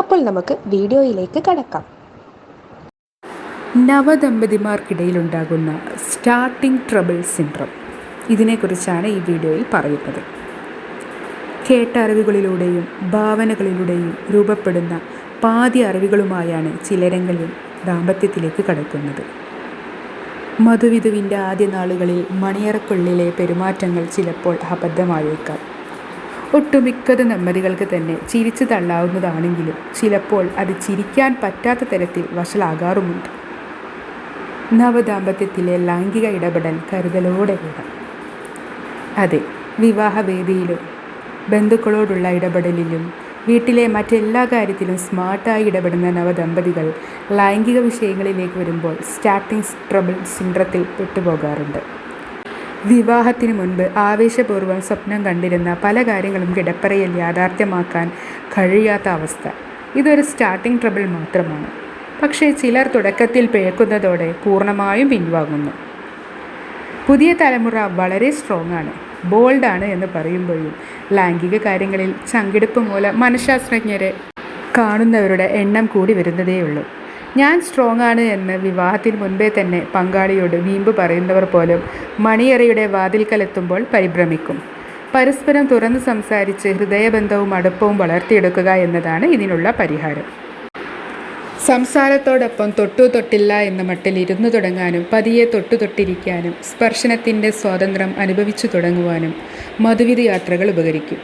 അപ്പോൾ നമുക്ക് വീഡിയോയിലേക്ക് കടക്കാം. നവദമ്പതിമാർക്കിടയിലുണ്ടാകുന്ന സ്റ്റാർട്ടിംഗ് ട്രബിൾ സിൻഡ്രം. ഇതിനെക്കുറിച്ചാണ് ഈ വീഡിയോയിൽ പറയുന്നത്. കേട്ട അറിവുകളിലൂടെയും ഭാവനകളിലൂടെയും രൂപപ്പെടുന്ന പാതി അറിവുകളുമായാണ് ചിലരെങ്കിലും ദാമ്പത്യത്തിലേക്ക് കടക്കുന്നത്. മധുവിധുവിന്റെ ആദ്യ നാളുകളിൽ മണിയറക്കുള്ളിലെ പെരുമാറ്റങ്ങൾ ചിലപ്പോൾ അബദ്ധമായേക്കാം. ഒട്ടുമിക്കത് ദമ്പതികൾക്ക് തന്നെ ചിരിച്ചു തള്ളാവുന്നതാണെങ്കിലും ചിലപ്പോൾ അത് ചിരിക്കാൻ പറ്റാത്ത തരത്തിൽ വഷളാകാറുമുണ്ട്. നവദാമ്പത്യത്തിലെ ലൈംഗിക ഇടപെടൽ കരുതലോടെ വേണം അതെ വിവാഹവേദിയിലും ബന്ധുക്കളോടുള്ള ഇടപെടലിലും വീട്ടിലെ മറ്റെല്ലാ കാര്യത്തിലും സ്മാർട്ടായി ഇടപെടുന്ന നവദമ്പതികൾ ലൈംഗിക വിഷയങ്ങളിലേക്ക് വരുമ്പോൾ സ്റ്റാർട്ടിംഗ് ട്രബിൾ സിൻഡ്രത്തിൽ പെട്ടുപോകാറുണ്ട്. വിവാഹത്തിന് മുൻപ് ആവേശപൂർവം സ്വപ്നം കണ്ടിരുന്ന പല കാര്യങ്ങളും കിടപ്പറയിൽ യാഥാർത്ഥ്യമാക്കാൻ കഴിയാത്ത അവസ്ഥ. ഇതൊരു സ്റ്റാർട്ടിംഗ് ട്രബിൾ മാത്രമാണ്. പക്ഷേ ചിലർ തുടക്കത്തിൽ പിഴക്കുന്നതോടെ പൂർണമായും പിൻവാങ്ങുന്നു. പുതിയ തലമുറ വളരെ സ്ട്രോങ് ആണ്. ബോൾഡാണ് എന്ന് പറയുമ്പോഴും ലൈംഗിക കാര്യങ്ങളിൽ ചങ്കിടിപ്പ് മൂലം മനഃശാസ്ത്രജ്ഞരെ കാണുന്നവരുടെ എണ്ണം കൂടി വരുന്നതേയുള്ളൂ. ഞാൻ സ്ട്രോങ് ആണ് എന്ന് വിവാഹത്തിന് മുൻപേ തന്നെ പങ്കാളിയോട് വീമ്പ് പറയുന്നവർ പോലും മണിയറയുടെ വാതിൽക്കലെത്തുമ്പോൾ പരിഭ്രമിക്കും. പരസ്പരം തുറന്ന് സംസാരിച്ച് ഹൃദയബന്ധവും അടുപ്പവും വളർത്തിയെടുക്കുക എന്നതാണ് ഇതിനുള്ള പരിഹാരം. സംസാരത്തോടൊപ്പം തൊട്ടു തൊട്ടില്ല എന്ന മട്ടിൽ ഇരുന്നു തുടങ്ങാനും പതിയെ തൊട്ടു തൊട്ടിരിക്കാനും സ്പർശനത്തിന്റെ സ്വാതന്ത്ര്യം അനുഭവിച്ചു തുടങ്ങുവാനും മധുവിധ യാത്രകൾ ഉപകരിക്കും.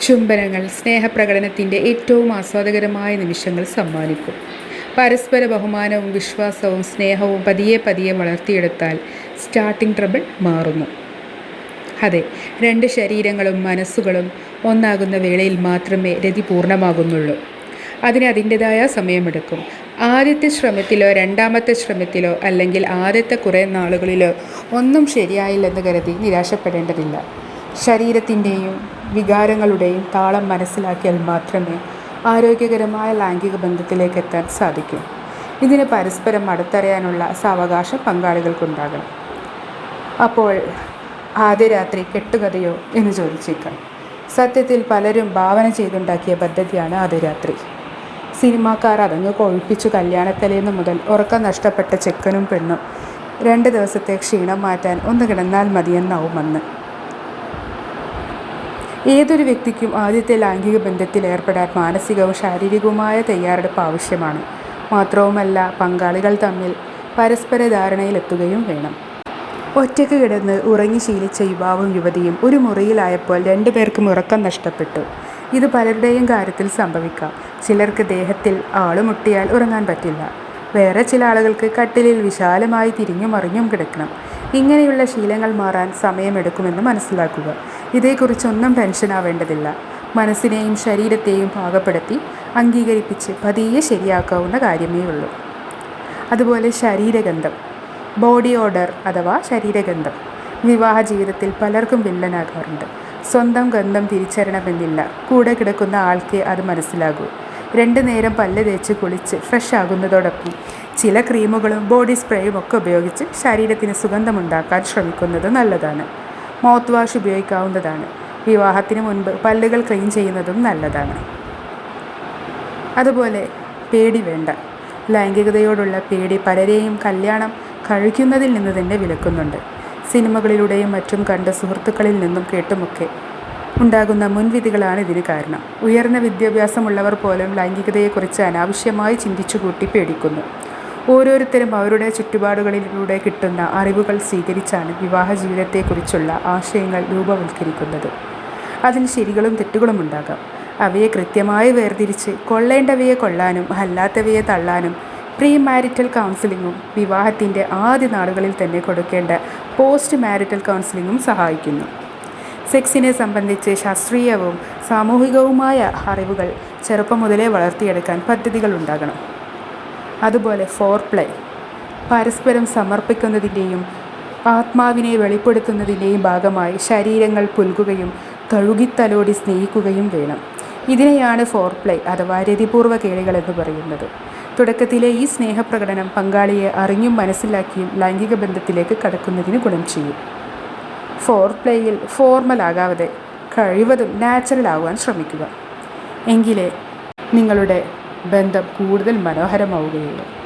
ചുംബനങ്ങൾ സ്നേഹപ്രകടനത്തിന്റെ ഏറ്റവും ആസ്വാദകരമായ നിമിഷങ്ങൾ സമ്മാനിക്കും. പരസ്പര ബഹുമാനവും വിശ്വാസവും സ്നേഹവും പതിയെ പതിയെ വളർത്തിയെടുത്താൽ സ്റ്റാർട്ടിംഗ് ട്രബിൾ മാറുന്നു. അതെ രണ്ട് ശരീരങ്ങളും മനസ്സുകളും ഒന്നാകുന്ന വേളയിൽ മാത്രമേ രതി പൂർണമാകുന്നുള്ളൂ. അതിന് അതിന്റെതായ സമയമെടുക്കും. ആദ്യത്തെ ശ്രമത്തിലോ രണ്ടാമത്തെ ശ്രമത്തിലോ അല്ലെങ്കിൽ ആദ്യത്തെ കുറേ നാളുകളിലോ ഒന്നും ശരിയായില്ലെന്ന് കരുതി നിരാശപ്പെടേണ്ടതില്ല. ശരീരത്തിന്റെയും വികാരങ്ങളുടെയും താളം മനസ്സിലാക്കിയാൽ മാത്രമേ ആരോഗ്യകരമായ ലൈംഗിക ബന്ധത്തിലേക്ക് എത്താൻ സാധിക്കും. ഇതിന് പരസ്പരം അടുത്തറിയാനുള്ള സാവകാശം പങ്കാളികൾക്കുണ്ടാകണം. അപ്പോൾ ആദ്യ രാത്രി കെട്ടുകഥയോ എന്ന് ചോദിച്ചേക്കാം. സത്യത്തിൽ പലരും ഭാവന ചെയ്തുണ്ടാക്കിയ പദ്ധതിയാണ് ആദ്യ രാത്രി. സിനിമാക്കാർ അതങ്ങ് കൊഴിപ്പിച്ചു കല്യാണത്തലേന്ന് മുതൽ ഉറക്കം നഷ്ടപ്പെട്ട ചെക്കനും പെണ്ണും രണ്ട് ദിവസത്തെ ക്ഷീണം മാറ്റാൻ ഒന്ന് കിടന്നാൽ മതിയെന്നാവും അന്ന്. ഏതൊരു വ്യക്തിക്കും ആദ്യത്തെ ലൈംഗിക ബന്ധത്തിൽ ഏർപ്പെടാൻ മാനസികവും ശാരീരികവുമായ തയ്യാറെടുപ്പ് ആവശ്യമാണ്. മാത്രവുമല്ല പങ്കാളികൾ തമ്മിൽ പരസ്പര ധാരണയിലെത്തുകയും വേണം. ഒറ്റയ്ക്ക് കിടന്ന് ഉറങ്ങി ശീലിച്ച യുവാവും യുവതിയും ഒരു മുറിയിലായപ്പോൾ രണ്ടുപേർക്കും ഉറക്കം നഷ്ടപ്പെട്ടു. ഇത് പലരുടെയും കാര്യത്തിൽ സംഭവിക്കാം. ചിലർക്ക് ദേഹത്തിൽ ആളുമുട്ടിയാൽ ഉറങ്ങാൻ പറ്റില്ല. വേറെ ചില ആളുകൾക്ക് കട്ടിലിൽ വിശാലമായി തിരിഞ്ഞും മറിഞ്ഞും കിടക്കണം. ഇങ്ങനെയുള്ള ശീലങ്ങൾ മാറാൻ സമയമെടുക്കുമെന്ന് മനസ്സിലാക്കുക. ഇതേക്കുറിച്ചൊന്നും ടെൻഷൻ ആവേണ്ടതില്ല. മനസ്സിനെയും ശരീരത്തെയും പാകപ്പെടുത്തി അംഗീകരിപ്പിച്ച് പതിയെ ശരിയാക്കാവുന്ന കാര്യമേ ഉള്ളൂ. അതുപോലെ ശരീരഗന്ധം. ബോഡി ഓർഡർ അഥവാ ശരീരഗന്ധം. വിവാഹ ജീവിതത്തിൽ പലർക്കും വില്ലനാകാറുണ്ട്. സ്വന്തം ഗന്ധം തിരിച്ചറിയണമെന്നില്ല. കൂടെ കിടക്കുന്ന ആൾക്ക് അത് മനസ്സിലാകൂ. രണ്ടു നേരം പല്ല് തേച്ച് കുളിച്ച് ഫ്രഷ് ആകുന്നതോടൊപ്പം ചില ക്രീമുകളും ബോഡി സ്പ്രേയും ഒക്കെ ഉപയോഗിച്ച് ശരീരത്തിന് സുഗന്ധമുണ്ടാക്കാൻ ശ്രമിക്കുന്നത് നല്ലതാണ്. മൗത്ത് വാഷ് ഉപയോഗിക്കാവുന്നതാണ്. വിവാഹത്തിന് മുൻപ് പല്ലുകൾ ക്ലീൻ ചെയ്യുന്നതും നല്ലതാണ്. അതുപോലെ പേടി വേണ്ട. ലൈംഗികതയോടുള്ള പേടി പലരെയും കല്യാണം കഴിക്കുന്നതിൽ നിന്ന് തന്നെ വിലക്കുന്നുണ്ട്. സിനിമകളിലൂടെയും മറ്റും കണ്ട സുഹൃത്തുക്കളിൽ നിന്നും കേട്ടുമൊക്കെ ഉണ്ടാകുന്ന മുൻവിധികളാണ് ഇതിന് കാരണം. ഉയർന്ന വിദ്യാഭ്യാസമുള്ളവർ പോലും ലൈംഗികതയെക്കുറിച്ച് അനാവശ്യമായി ചിന്തിച്ചു കൂട്ടി പേടിക്കുന്നു. ഓരോരുത്തരും അവരുടെ ചുറ്റുപാടുകളിലൂടെ കിട്ടുന്ന അറിവുകൾ സ്വീകരിച്ചാണ് വിവാഹ ജീവിതത്തെക്കുറിച്ചുള്ള ആശയങ്ങൾ രൂപവൽക്കരിക്കുന്നത്. അതിന് ശരികളും തെറ്റുകളും ഉണ്ടാകാം. അവയെ കൃത്യമായി വേർതിരിച്ച് കൊള്ളേണ്ടവയെ കൊള്ളാനും അല്ലാത്തവയെ തള്ളാനും പ്രീ മാരിറ്റൽ കൗൺസിലിങ്ങും വിവാഹത്തിന്റെ ആദ്യ നാളുകളിൽ തന്നെ കൊടുക്കേണ്ട പോസ്റ്റ് മാരിറ്റൽ കൗൺസിലിങ്ങും സഹായിക്കുന്നു. സെക്സിനെ സംബന്ധിച്ച് ശാസ്ത്രീയവും സാമൂഹികവുമായ അറിവുകൾ ചെറുപ്പം മുതലേ വളർത്തിയെടുക്കാൻ പദ്ധതികൾ ഉണ്ടാകണം. അതുപോലെ ഫോർ പ്ലേ പരസ്പരം സമർപ്പിക്കുന്നതിന്റെയും ആത്മാവിനെ വെളിപ്പെടുത്തുന്നതിന്റെയും ഭാഗമായി ശരീരങ്ങൾ പുൽകുകയും തഴുകിത്തലോടി സ്നേഹിക്കുകയും വേണം. ഇതിനെയാണ് ഫോർ പ്ലേ അഥവാ രതിപൂർവ കേളികൾ എന്ന് പറയുന്നത്. തുടക്കത്തിലെ ഈ സ്നേഹപ്രകടനം പങ്കാളിയെ അറിഞ്ഞും മനസ്സിലാക്കിയും ലൈംഗിക ബന്ധത്തിലേക്ക് കടക്കുന്നതിന് ഗുണം ചെയ്യും. ഫോർ പ്ലേയിൽ ഫോർമൽ ആകാതെ കഴിവതും നാച്ചുറൽ ആകുവാൻ ശ്രമിക്കുക. എങ്കിലേ നിങ്ങളുടെ ബന്ധം കൂടുതൽ മനോഹരമാവുകയുള്ളൂ.